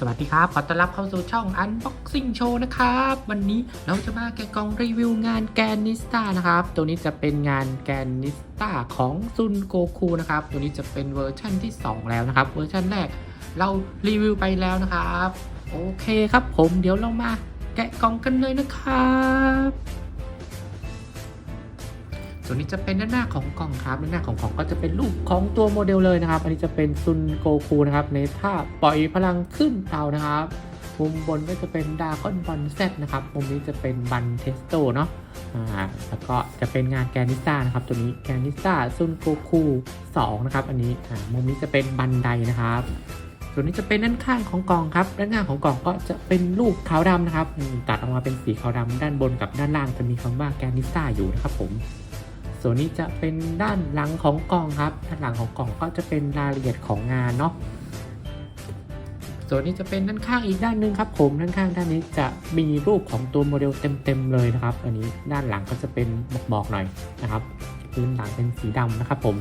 สวัสดีครับ ขอต้อนรับเข้าสู่ช่อง Unboxing Show นะครับ วันนี้เราจะมาแกะกล่องรีวิวงานแกนนิสตานะครับ ตัวนี้จะเป็นงานแกนนิสตาของซุนโกคูนะครับ ตัวนี้จะเป็นเวอร์ชั่นที่ 2 แล้วนะครับ เวอร์ชั่นแรกเรารีวิวไปแล้วนะครับ โอเคครับผม เดี๋ยวเรามาแกะกล่องกันเลยนะครับ ส่วนนี้จะเป็นด้านหน้าของกล่องครับด้านหน้าของกล่องก็จะเป็นรูปของตัวโมเดลเลยนะครับ อันนี้จะเป็นซุนโกคูนะครับในท่าปล่อยพลังขึ้นเตานะครับ มุมบนก็จะเป็นดาคอนบอลเซตนะครับ มุมนี้จะเป็นบันเทสโตเนาะอ่าแล้วก็จะเป็นงานแกนิสตานะครับ ตัวนี้แกนิสตาซุนโกคู2นะครับ อันนี้อ่ามุมนี้จะเป็นบันไดนะครับส่วนนี้จะเป็นด้านข้างของกล่องครับ ด้านข้างของกล่องก็จะเป็นรูปขาวดำนะครับตัดออกมาเป็นสีขาวดำด้านบนกับด้านล่างจะมีคำว่าแกนิสตาอยู่นะครับผม ส่วนนี้จะเป็นด้านหลังของกล่องครับ ด้านหลังของกล่องก็จะเป็นรายละเอียดของงานเนาะ ส่วนนี้จะเป็นด้านข้างอีกด้านหนึ่งครับผม ด้านข้างด้านนี้จะมีรูปของตัวโมเดลเต็มๆเลยนะครับ อันนี้ด้านหลังก็จะเป็นบอกๆหน่อยนะครับ พื้นหลังเป็นสีดำนะครับผม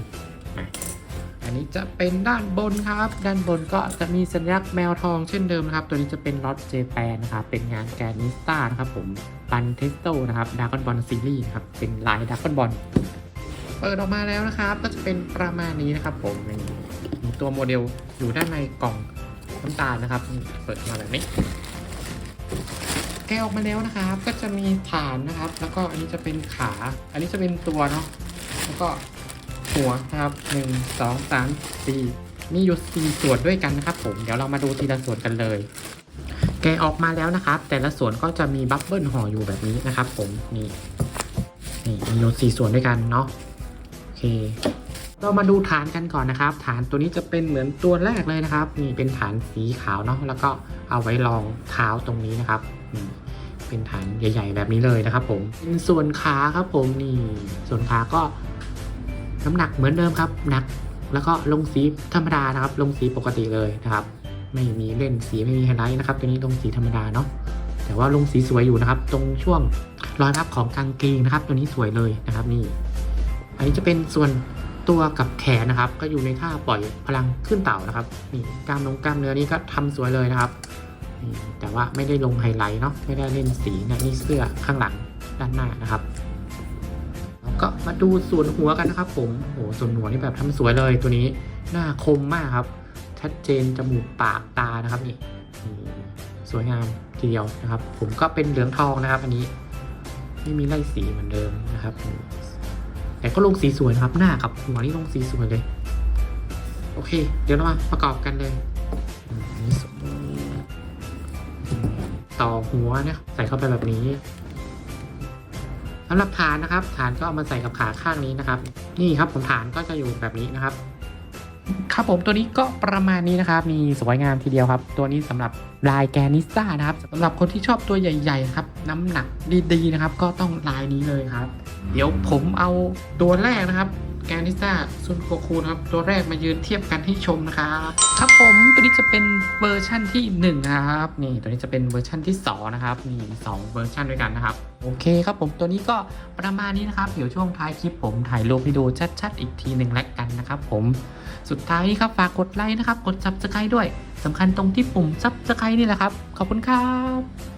อันนี้จะเป็นด้านบนครับ ด้านบนก็จะมีสัญลักษณ์แมวทองเช่นเดิมนะครับ ตัวนี้จะเป็นล็อตเจแปนนะครับ เป็นงานแกนนิสตานะครับผมปันเทสโตนะครับดากอนบอลซีรีส์ครับ เป็นลายดากอนบอลเปิดออกมาแล้วนะครับ ก็จะเป็นประมาณนี้นะครับผมมีตัวโมเดลอยู่ด้านในกล่องน้ำตาลนะครับ เปิดมาแบบนี้แกะออกมาแล้วนะครับ ก็จะมีฐานนะครับ แล้วก็อันนี้จะเป็นขา อันนี้จะเป็นตัวเนาะ แล้วก็ หัวนะครับหนึ่งสองสามสี่มีอยู่สี่ส่วนด้วยกันนะครับผมเดี๋ยวเรามาดูทีละส่วนกันเลย แกะออกมาแล้วนะครับ แต่ละส่วนก็จะมีบับเบิลห่ออยู่แบบนี้นะครับ ผมนี่นี่มีอยู่สี่ส่วนด้วยกันเนาะโอเค เรามาดูฐานกันก่อนนะครับ ฐานตัวนี้จะเป็นเหมือนตัวแรกเลยนะครับนี่เป็นฐานสีขาวเนาะแล้วก็เอาไว้รองเท้าตรงนี้นะครับนี่เป็นฐานใหญ่ ๆ แบบนี้เลยนะครับ ผมเป็นส่วนขาครับผมนี่ส่วนขาก็ น้ำหนักเหมือนเดิมครับหนักแล้วก็ลงสีธรรมดานะครับ ลงสีปกติเลยนะครับ ไม่มีเล่นสีไม่มีไฮไลท์นะครับ ตัวนี้ลงสีธรรมดาเนาะแต่ว่าลงสีสวยอยู่นะครับ ตรงช่วงรอยรับของกางเกงนะครับ ตัวนี้สวยเลยนะครับนี่ อันนี้จะเป็นส่วนตัวกับแขนนะครับ ก็อยู่ในท่าปล่อยพลังขึ้นเต่านะครับนี่กล้ามลงกล้ามเนื้อนี่ก็ทำสวยเลยนะครับแต่ว่าไม่ได้ลงไฮไลท์เนาะไม่ได้เล่นสีนะนี่เสื้อข้างหลังด้านหน้านะครับ ก็มาดูส่วนหัวกันนะครับ ผมโอ้โหส่วนหัวนี่แบบทำสวยเลยตัวนี้ หน้าคมมากครับ ชัดเจนจมูกปากตานะครับนี่สวยงามทีเดียวนะครับ ผมก็เป็นเหลืองทองนะครับ อันนี้ไม่มีไล่สีเหมือนเดิมนะครับ แต่ก็ลงสีสวยนะครับ หน้ากับหัวนี่ลงสีสวยเลย โอเค เดี๋ยวเรามาประกอบกันเลยต่อหัวเนี่ยใส่เข้าไปแบบนี้ สำหรับฐานนะครับ ฐานก็เอามาใส่กับขาข้างนี้นะครับ นี่ครับผมฐานก็จะอยู่แบบนี้นะครับ ครับผมตัวนี้ก็ประมาณนี้นะครับ มีสวยงามทีเดียวครับ ตัวนี้สำหรับลายแกนิสต้านะครับสำหรับคนที่ชอบตัวใหญ่ ๆ ครับ น้ำหนักดีๆนะครับ ก็ต้องลายนี้เลยครับ เดี๋ยวผมเอาตัวแรกนะครับ แกนิสต้าซุนโกคูนะครับ ตัวแรกมายืนเทียบกันให้ชมนะครับครับผมตัวนี้จะเป็นเวอร์ชั่นที่1นะครับนี่ตัวนี้จะเป็นเวอร์ชั่นที่2นะครับนี่สองเวอร์ชันด้วยกันนะครับโอเคครับผมตัวนี้ก็ประมาณนี้นะครับเดี๋ยวช่วงท้ายคลิปผมถ่ายรูปให้ดูชัดๆ อีกทีหนึ่งแล้วกันนะครับผมสุดท้ายนี้ครับฝากกดไลค์นะครับกด subscribe ด้วยสำคัญตรงที่ปุ่ม subscribe นี่แหละครับ ขอบคุณครับ